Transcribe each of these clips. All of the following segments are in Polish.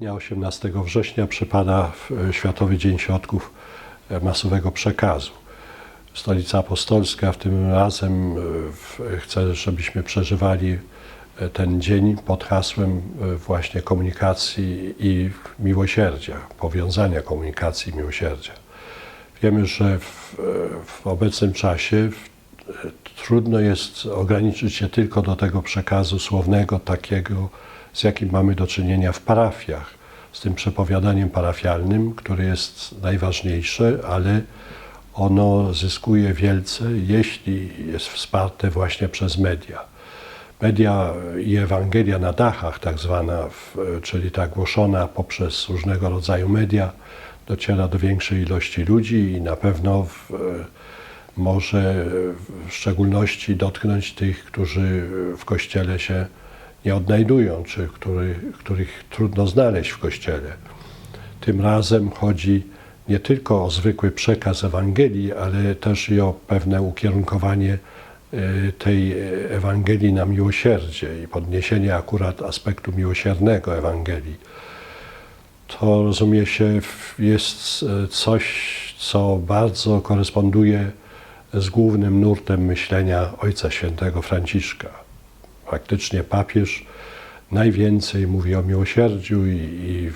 Dnia 18 września przypada w- Światowy Dzień Środków e, Masowego Przekazu. Stolica Apostolska w tym razem e, chce, żebyśmy przeżywali e, ten dzień pod hasłem e, właśnie komunikacji i miłosierdzia, powiązania komunikacji i miłosierdzia. Wiemy, że w, e, w obecnym czasie e, trudno jest ograniczyć się tylko do tego przekazu słownego, takiego, z jakim mamy do czynienia w parafiach, z tym przepowiadaniem parafialnym, które jest najważniejsze, ale ono zyskuje wielce, jeśli jest wsparte właśnie przez media. Media i Ewangelia na dachach, tak zwana, czyli ta głoszona poprzez różnego rodzaju media, dociera do większej ilości ludzi i na pewno w, może w szczególności dotknąć tych, którzy w kościele się nie odnajdują, czy który, których trudno znaleźć w kościele. Tym razem chodzi nie tylko o zwykły przekaz Ewangelii, ale też i o pewne ukierunkowanie e, tej Ewangelii na miłosierdzie i podniesienie akurat aspektu miłosiernego Ewangelii. To rozumie się jest e, coś, co bardzo koresponduje z głównym nurtem myślenia Ojca Świętego Franciszka. Faktycznie papież najwięcej mówi o miłosierdziu i, i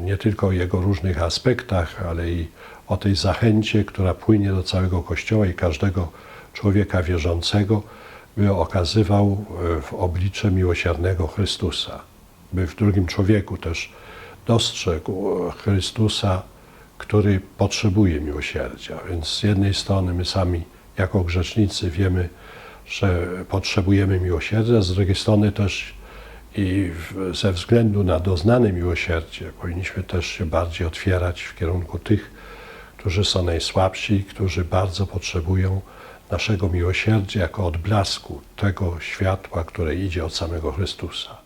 nie tylko o jego różnych aspektach, ale i o tej zachęcie, która płynie do całego Kościoła i każdego człowieka wierzącego, by okazywał e, w oblicze miłosiernego Chrystusa, by w drugim człowieku też dostrzegł e, Chrystusa, który potrzebuje miłosierdzia. Więc z jednej strony my sami jako grzesznicy wiemy, że potrzebujemy miłosierdzia, z drugiej strony też i ze względu na doznane miłosierdzie powinniśmy też się bardziej otwierać w kierunku tych, którzy są najsłabsi, którzy bardzo potrzebują naszego miłosierdzia jako odblasku tego światła, które idzie od samego Chrystusa.